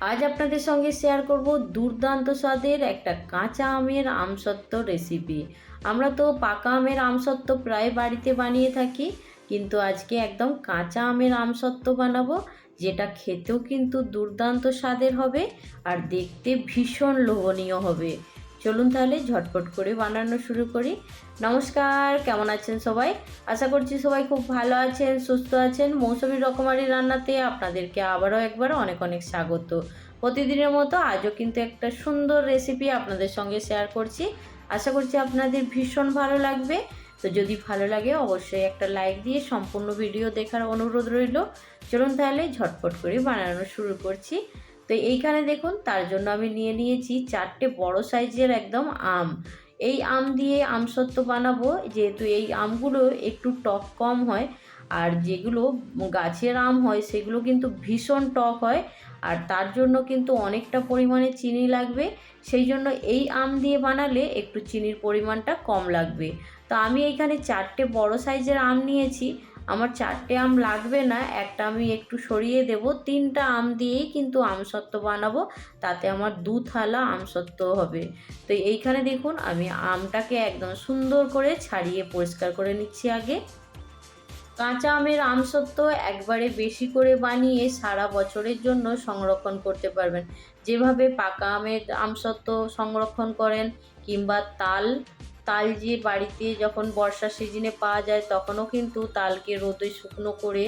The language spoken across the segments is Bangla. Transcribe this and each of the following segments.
আজ আপনাদের সঙ্গে শেয়ার করব দুর্দান্ত স্বাদের একটা কাঁচা আমের আমসত্ত্ব রেসিপি আমরা তো পাকা আমের আমসত্ত্ব প্রায় বাড়িতে বানিয়ে থাকি, কিন্তু আজকে একদম কাঁচা আমের আমসত্ত্ব বানাবো, যেটা খেতেও কিন্তু দুর্দান্ত স্বাদের হবে আর দেখতে ভীষণ লোভনীয় হবে। চলুন তাহলে ঝটপট করে বানানো শুরু করি। নমস্কার, কেমন আছেন সবাই? আশা করছি সবাই খুব ভালো আছেন, সুস্থ আছেন। মৌসুমি রকমারি রান্নাতে আপনাদেরকে আবারও একবার অনেক অনেক স্বাগত। প্রতিদিনের মতো আজও কিন্তু একটা সুন্দর রেসিপি আপনাদের সঙ্গে শেয়ার করছি। আশা করছি আপনাদের ভীষণ ভালো লাগবে। তো যদি ভালো লাগে অবশ্যই একটা লাইক দিয়ে সম্পূর্ণ ভিডিও দেখার অনুরোধ রইল। চলুন তাহলে ঝটপট করে বানানো শুরু করছি। তো এইখানে দেখুন, তার জন্য আমি নিয়ে নিয়েছি চারটে বড় সাইজের একদম আম। এই আম দিয়ে আমসত্ত্ব বানাবো, যেহেতু এই আমগুলো একটু টক কম হয়, আর যেগুলো গাছের আম হয়, সেগুলো কিন্তু ভীষণ টক হয়, আর তার জন্য কিন্তু অনেকটা পরিমাণে চিনি লাগবে। সেই জন্য এই আম দিয়ে বানালে একটু চিনির পরিমাণটা কম লাগবে। তো আমি এখানে চারটে বড় সাইজের আম নিয়েছি আমার চারটে আম লাগবে না, একটা আমি একটু সরিয়ে দেব, তিনটা আম দিয়েই কিন্তু আমসত্ত্ব বানাবো, তাতে আমার দু থালা আমসত্ত্ব হবে। তো এইখানে দেখুন, আমি আমটাকে একদম সুন্দর করে ছাড়িয়ে পরিষ্কার করে নিচ্ছি আগে। কাঁচা আমের আমসত্ত্ব একবারে বেশি করে বানিয়ে সারা বছরের জন্য সংরক্ষণ করতে পারবেন। যেভাবে পাকা আমের আমসত্ত্ব সংরক্ষণ করেন, কিংবা তাল তাল যে বাড়িতে যখন বর্ষা সিজনে পাওয়া যায়, তখনও কিন্তু তালকে রোদে শুকনো করে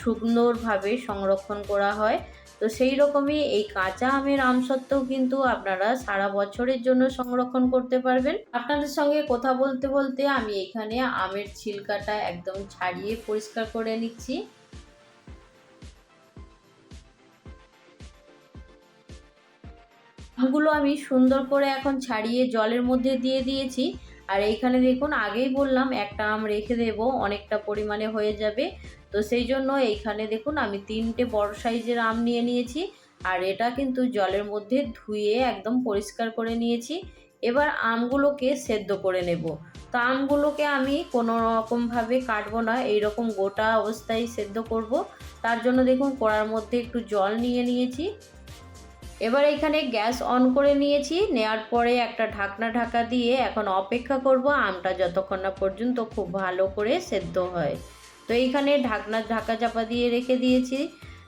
শুকনোভাবে সংরক্ষণ করা হয়। তো সেই রকমই এই কাঁচা আমের আমসত্ত্বেও কিন্তু আপনারা সারা বছরের জন্য সংরক্ষণ করতে পারবেন। আপনাদের সঙ্গে কথা বলতে বলতে আমি এখানে আমের ছিলকাটা একদম ছাড়িয়ে পরিষ্কার করে নিচ্ছি। আমগুলো আমি সুন্দর করে এখন ছাড়িয়ে জলের মধ্যে দিয়ে দিয়েছি। আর এইখানে দেখুন, আগেই বললাম, একটা আম রেখে দেব, অনেকটা পরিমাণে হয়ে যাবে। তো সেই জন্য এইখানে দেখুন, আমি তিনটে বড় সাইজের আম নিয়ে নিয়েছি। আর এটা কিন্তু জলের মধ্যে ধুয়ে একদম পরিষ্কার করে নিয়েছি। এবার আমগুলোকে সেদ্ধ করে নেব। তো আমগুলোকে আমি কোনো রকমভাবে কাটবো না, এইরকম গোটা অবস্থায় সেদ্ধ করব। তার জন্য দেখুন, কড়ার মধ্যে একটু জল নিয়ে নিয়েছি। এবার এখানে গ্যাস অন করে নিয়েছি নেওয়ার পরে একটা ঢাকনা ঢাকা দিয়ে এখন অপেক্ষা করব, আমটা যতক্ষণ না পর্যন্ত খুব ভালো করে সেদ্ধ হয়। তো এইখানে ঢাকনা ঢাকা চাপা দিয়ে রেখে দিয়েছি।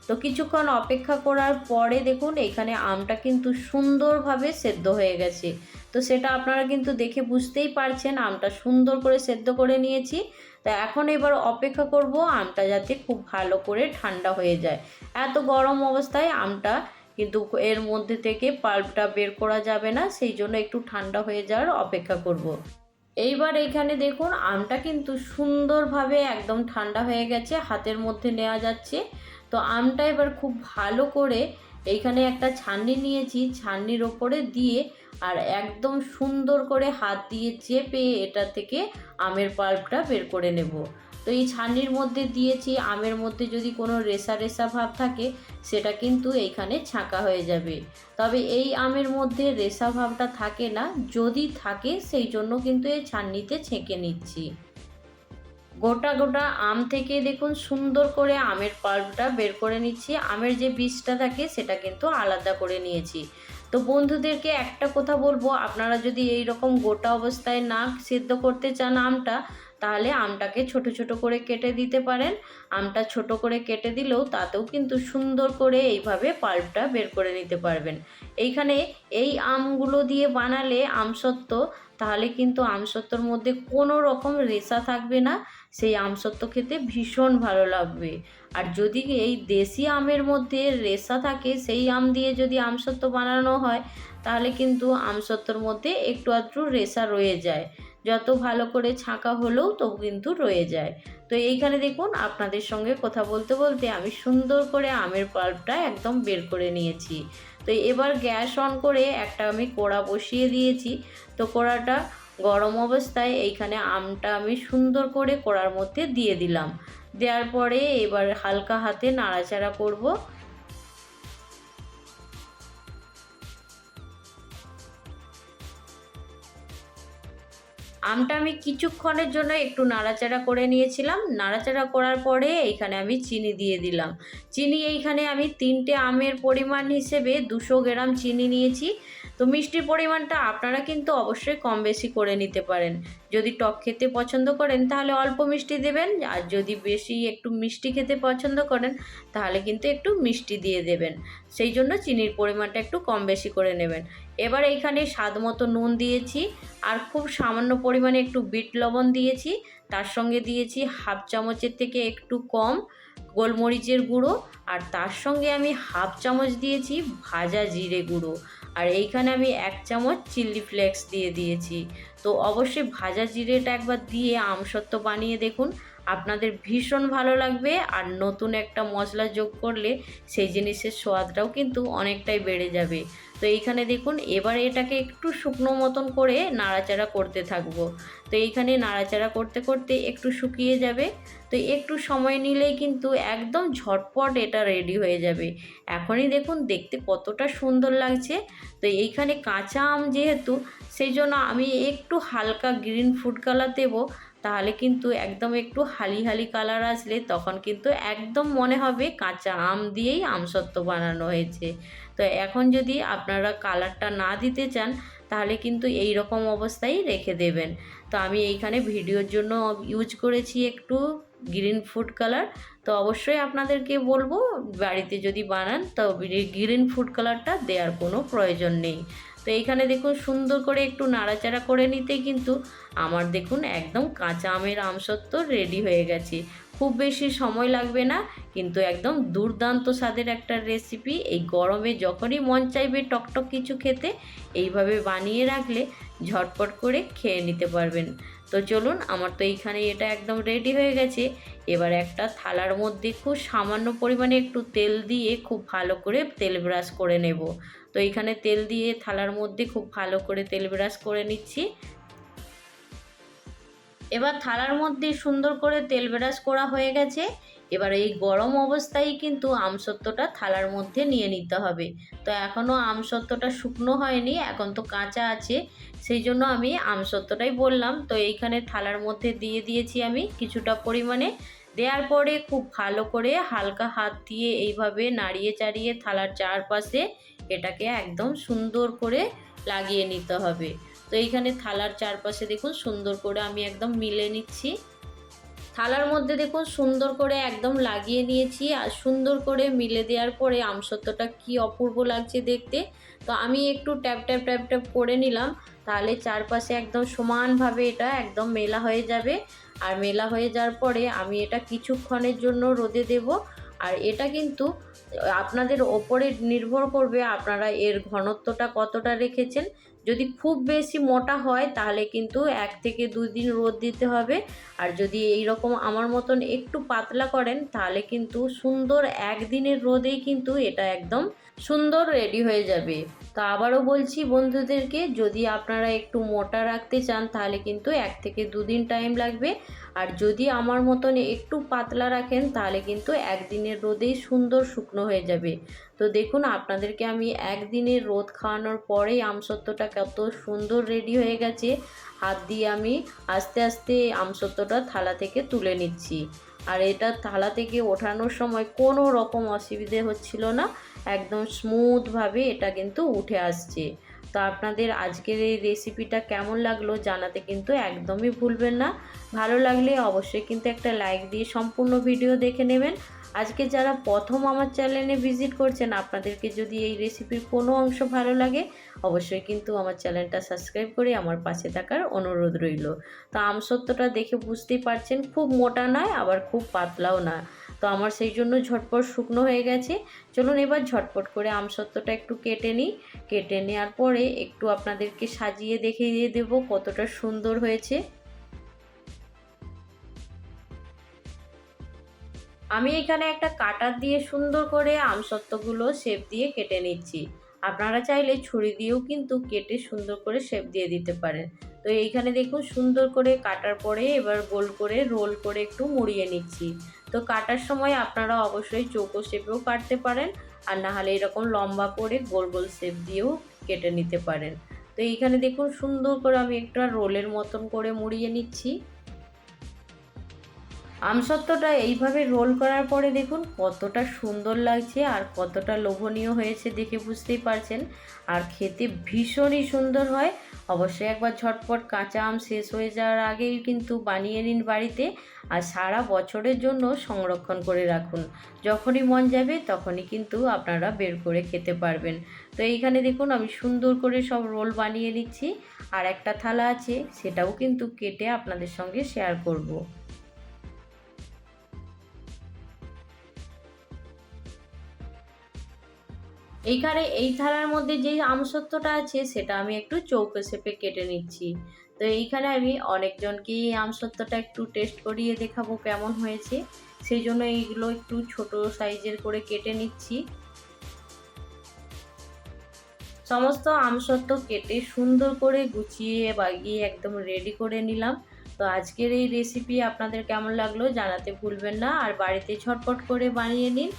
তো কিছুক্ষণ অপেক্ষা করার পরে দেখুন, এখানে আমটা কিন্তু সুন্দরভাবে সেদ্ধ হয়ে গেছে। তো সেটা আপনারা কিন্তু দেখে বুঝতেই পারছেন, আমটা সুন্দর করে সেদ্ধ করে নিয়েছি। তা এখন এবার অপেক্ষা করব, আমটা যাতে খুব ভালো করে ঠান্ডা হয়ে যায়। এত গরম অবস্থায় আমটা কিন্তু এর মধ্যে থেকে পাল্পটা বের করা যাবে না, সেই জন্য একটু ঠান্ডা হয়ে যাওয়ার অপেক্ষা করব। এইবার এইখানে দেখুন, আমটা কিন্তু সুন্দরভাবে একদম ঠান্ডা হয়ে গেছে, হাতের মধ্যে নেওয়া যাচ্ছে তো আমটা এবার খুব ভালো করে এইখানে একটা ছান্নি নিয়েছি, ছান্নির ওপরে দিয়ে আর একদম সুন্দর করে হাত দিয়ে চেপে এটা থেকে আমের পাল্পটা বের করে নেব তো এই ছানির মধ্যে দিয়েছি, আমের মধ্যে যদি কোনো রেসা রেসা ভাব থাকে, সেটা কিন্তু এইখানে ছাঁকা হয়ে যাবে। তবে এই আমের মধ্যে রেসা ভাবটা থাকে না, যদি থাকে সেই জন্য কিন্তু এই ছান্নিতে ছেঁকে নিচ্ছি। গোটা গোটা আম থেকে দেখুন সুন্দর করে আমের পাল্পটা বের করে নিচ্ছি। আমের যে বীজটা থাকে, সেটা কিন্তু আলাদা করে নিয়েছি। তো বন্ধুদেরকে একটা কথা বলব, আপনারা যদি এই রকম গোটা অবস্থায় না সেদ্ধ করতে চান আমটা তাহলে আমটাকে ছোট ছোট করে কেটে দিতে পারেন। আমটা ছোট করে কেটে দিলেও তাতেও কিন্তু সুন্দর করে এইভাবে পাল্পটা বের করে নিতে পারবেন। এইখানে এই আমগুলো দিয়ে বানালে আমসত্ত্ব তাহলে কিন্তু আমসত্ত্বর মধ্যে কোনো রকম রেশা থাকবে না। সেই আমসত্ত্ব খেতে ভীষণ ভালো লাগবে। আর যদি এই দেশি আমের মধ্যে রেশা থাকে, সেই আম দিয়ে যদি আমসত্ত্ব বানানো হয়, তাহলে কিন্তু আমসত্ত্বর মধ্যে একটু আধটু রেশা রয়ে যায়। যত ভালো করে ছাঁকা হলেও তো কিন্তু রয়ে যায়। তো এইখানে দেখুন, আপনাদের সঙ্গে কথা বলতে বলতে আমি সুন্দর করে আমের পাল্পটা একদম বের করে নিয়েছি। তো এবার গ্যাস অন করে একটা আমি কোড়া বসিয়ে দিয়েছি। তো কোড়াটা গরম অবস্থায় এইখানে আমটা আমি সুন্দর করে কোড়ার মধ্যে দিয়ে দিলাম। দেওয়ার পরে এবার হালকা হাতে নাড়াচাড়া করব। আমটা আমি কিছুক্ষণের জন্য একটু নাড়াচাড়া করে নিয়েছিলাম। নাড়াচাড়া করার পরে এখানে আমি চিনি দিয়ে দিলাম। চিনি এইখানে আমি তিনটে আমের পরিমাণ হিসেবে দুশো গ্রাম চিনি নিয়েছি। তো মিষ্টির পরিমাণটা আপনারা কিন্তু অবশ্যই কম বেশি করে নিতে পারেন। যদি টক খেতে পছন্দ করেন, তাহলে অল্প মিষ্টি দেবেন। আর যদি বেশি একটু মিষ্টি খেতে পছন্দ করেন, তাহলে কিন্তু একটু মিষ্টি দিয়ে দেবেন। সেই জন্য চিনির পরিমাণটা একটু কম বেশি করে নেবেন। এবার এইখানে স্বাদ মতো নুন দিয়েছি, আর খুব সামান্য পরিমাণে একটু বিট লবণ দিয়েছি। তার সঙ্গে দিয়েছি হাফ চামচের থেকে একটু কম গোলমরিচের গুঁড়ো। আর তার সঙ্গে আমি হাফ চামচ দিয়েছি ভাজা জিরে গুঁড়ো। আর এইখানে আমি এক চামচ চিলি ফ্লেক্স দিয়ে দিয়েছি। তো অবশ্যই ভাজা জিরেটা একবার দিয়ে আমসত্ত্ব বানিয়ে দেখুন। আপনাদের ভীষণ ভালো লাগবে আর নতুন একটা মশলা যোগ করলে সেই জিনিসের স্বাদটাও কিন্তু অনেকটাই বেড়ে যাবে। তো এইখানে দেখুন, এবার এটাকে একটু শুকনো মতন করে নাড়াচাড়া করতে থাকব। তো এইখানে নাড়াচাড়া করতে করতে একটু শুকিয়ে যাবে। তো একটু সময় নিলেই কিন্তু একদম ঝটপট এটা রেডি হয়ে যাবে। এখনই দেখুন, দেখতে কতটা সুন্দর লাগছে। তো এইখানে কাঁচা আম যেহেতু, সেই জন্য আমি একটু হালকা গ্রিন ফুড কালার দেবো। তাহলে কিন্তু একদম একটু হালি হালি কালার আসলে তখন কিন্তু একদম মনে হবে কাঁচা আম দিয়েই আমসত্ত্ব বানানো হয়েছে। তো এখন যদি আপনারা কালারটা না দিতে চান, তাহলে কিন্তু এই রকম অবস্থায় রেখে দেবেন। তো আমি এইখানে ভিডিওর জন্য ইউজ করেছি একটু গ্রিন ফুড কালার তো অবশ্যই আপনাদেরকে বলব, বাড়িতে যদি বানান তো গ্রিন ফুড কালারটা দেওয়ার কোনো প্রয়োজন নেই। তো এইখানে দেখুন সুন্দর করে একটু নাড়াচাড়া করে নিতে কিন্তু আমার দেখুন একদম কাঁচা আমের আমসত্ব রেডি হয়ে গেছে। খুব বেশি সময় লাগবে না, কিন্তু একদম দুর্দান্ত স্বাদের একটা রেসিপি এই গরমে যখনই মন চাইবে টকটক কিছু খেতে, এইভাবে বানিয়ে রাখলে ঝটপট করে খেয়ে নিতে পারবেন। তো চলুন, আমার তো এইখানে এটা একদম রেডি হয়ে গেছে। এবার একটা থালার মধ্যে খুব সামান্য পরিমাণে একটু তেল দিয়ে খুব ভালো করে তেল ব্রাশ করে নেব। তো এইখানে তেল দিয়ে থালার মধ্যে খুব ভালো করে তেল ব্রাশ করে নিচ্ছি। এবার থালার মধ্যে সুন্দর করে তেল ব্রাশ করা হয়ে গেছে। এবার এই গরম অবস্থায় কিন্তু আমসত্ত্বটা থালার মধ্যে নিয়ে নিতে হবে। তো এখনও আমসত্ত্বটা শুকনো হয়নি, এখন তো কাঁচা আছে। সেই জন্য আমি আমসত্ত্বটাই বললাম। তো এইখানে থালার মধ্যে দিয়ে দিয়েছি আমি কিছুটা পরিমাণে। দেওয়ার পরে খুব ভালো করে হালকা হাত দিয়ে এইভাবে নাড়িয়ে চাড়িয়ে থালার চারপাশে এটাকে একদম সুন্দর করে লাগিয়ে নিতে হবে। তো এইখানে থালার চারপাশে দেখুন সুন্দর করে আমি একদম মিলে নিচ্ছি। থালার মধ্যে দেখুন সুন্দর করে একদম লাগিয়ে নিয়েছি আর সুন্দর করে মিলে দেওয়ার পরে আমসত্ত্বটা কি অপূর্ব লাগছে দেখতে। তো আমি একটু ট্যাপ ট্যাপ ট্যাপ ট্যাপ করে নিলাম, তাহলে চারপাশে একদম সমানভাবে এটা একদম মেলা হয়ে যাবে। আর মেলা হয়ে যাওয়ার পরে আমি এটা কিছুক্ষণের জন্য রোদে দেব। আর এটা কিন্তু আপনাদের ওপরে নির্ভর করবে আপনারা এর ঘনত্বটা কতটা রেখেছেন। যদি খুব বেশি মোটা হয়, তাহলে কিন্তু এক থেকে দুই দিন রোদ দিতে হবে। আর যদি এই রকম আমার মতন একটু পাতলা করেন, তাহলে কিন্তু সুন্দর একদিনের রোদেই কিন্তু এটা একদম সুন্দর রেডি হয়ে যাবে। তো আবারও বলছি বন্ধুদেরকে, যদি আপনারা একটু মোটা রাখতে চান, তাহলে কিন্তু এক থেকে দুদিন টাইম লাগবে। আর যদি আমার মতন একটু পাতলা রাখেন, তাহলে কিন্তু একদিনের রোদেই সুন্দর শুকনো হয়ে যাবে। তো দেখুন, আপনাদেরকে আমি একদিনের রোদ খাওয়ানোর পরেই আমসত্ত্বটা কত সুন্দর রেডি হয়ে গেছে। হাত দিয়ে আমি আস্তে আস্তে আমসত্ত্বটা থালা থেকে তুলে নিচ্ছি। আর এটা থালা থেকে ওঠানোর সময় কোনো রকম অসুবিধে হচ্ছিল না, একদম স্মুথভাবে এটা কিন্তু উঠে আসছে। তো আপনাদের আজকের এই রেসিপিটা কেমন লাগল জানাতে কিন্তু একদমই ভুলবেন না। ভালো লাগলে অবশ্যই কিন্তু একটা লাইক দিয়ে সম্পূর্ণ ভিডিও দেখে নেবেন। আজকে যারা প্রথম আমার চ্যানেলে ভিজিট করছেন, আপনাদেরকে যদি এই রেসিপির কোনো অংশ ভালো লাগে, অবশ্যই কিন্তু আমার চ্যানেলটা সাবস্ক্রাইব করে আমার পাশে থাকার অনুরোধ রইল। তো আমসত্ত্বটা দেখে বুঝতেই পারছেন, খুব মোটা নয়, আবার খুব পাতলাও না। তো আমার সেই জন্য ঝটপট শুকনো হয়ে গেছে। চলুন এবার ঝটপট করে আমসত্ত্বটা একটু কেটে নিই। কেটে নেওয়ার পরে একটু আপনাদেরকে সাজিয়ে দেখিয়ে দেবো কতটা সুন্দর হয়েছে। আমি এখানে একটা কাটার দিয়ে সুন্দর করে আমসত্ত্বগুলো শেপ দিয়ে কেটে নিচ্ছি। আপনারা চাইলে ছুরি দিয়েও কিন্তু কেটে সুন্দর করে শেপ দিয়ে দিতে পারেন। তো এইখানে দেখুন সুন্দর করে কাটার পরে এবার গোল করে রোল করে একটু মুড়িয়ে নিচ্ছি। তো কাটার সময় আপনারা অবশ্যই চৌকো শেপেও কাটতে পারেন আর না হলে এরকম লম্বা করে গোল গোল শেপ দিয়েও কেটে নিতে পারেন। তো এইখানে দেখুন সুন্দর করে আমি একটা রোলের মতন করে মুড়িয়ে নিচ্ছি। আমসত্ত্বটা এইভাবে রোল করার পরে দেখুন কতটা সুন্দর লাগছে আর কতটা লোভনীয় হয়েছে দেখে বুঝতেই পারছেন। আর খেতে ভীষণই সুন্দর হয়। অবশ্যই একবার ঝটপট কাঁচা আম শেষ হয়ে যাওয়ার আগেই কিন্তু বানিয়ে নিন বাড়িতে আর সারা বছরের জন্য সংরক্ষণ করে রাখুন। যখনই মন যাবে তখনই কিন্তু আপনারা বের করে খেতে পারবেন। তো এইখানে দেখুন আমি সুন্দর করে সব রোল বানিয়ে নিচ্ছি। আর একটা থালা আছে সেটাও কিন্তু কেটে আপনাদের সঙ্গে শেয়ার করব। এইখানে এই থালার মধ্যে যে আমসত্ত্বটা আছে, সেটা আমি একটু চৌকো শেপে কেটে নিচ্ছি। তো এইখানে আমি অনেকজনকে এই আমসত্ত্বটা একটু টেস্ট করিয়ে দেখাবো কেমন হয়েছে। সেই জন্য এইগুলো একটু ছোট সাইজের করে কেটে নিচ্ছি। সমস্ত আমসত্ব কেটে সুন্দর করে গুছিয়ে বাগিয়ে একদম রেডি করে নিলাম। তো আজকের এই রেসিপি আপনাদের কেমন লাগল জানাতে ভুলবেন না। আর বাড়িতে ঝটপট করে বানিয়ে নিন।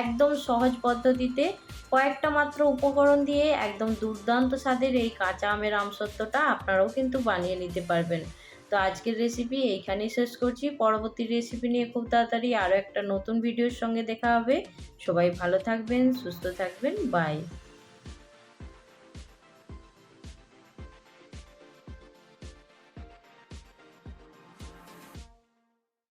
একদম সহজ পদ্ধতিতে কয়েকটা মাত্র উপকরণ দিয়ে একদম দুর্দান্ত স্বাদের এই কাঁচা আমের আমসত্ত্বটা আপনারাও কিন্তু বানিয়ে নিতে পারবেন। তো আজকের রেসিপি এইখানেই শেষ করছি। পরবর্তী রেসিপি নিয়ে খুব তাড়াতাড়ি আরও একটা নতুন ভিডিওর সঙ্গে দেখা হবে। সবাই ভালো থাকবেন, সুস্থ থাকবেন বাই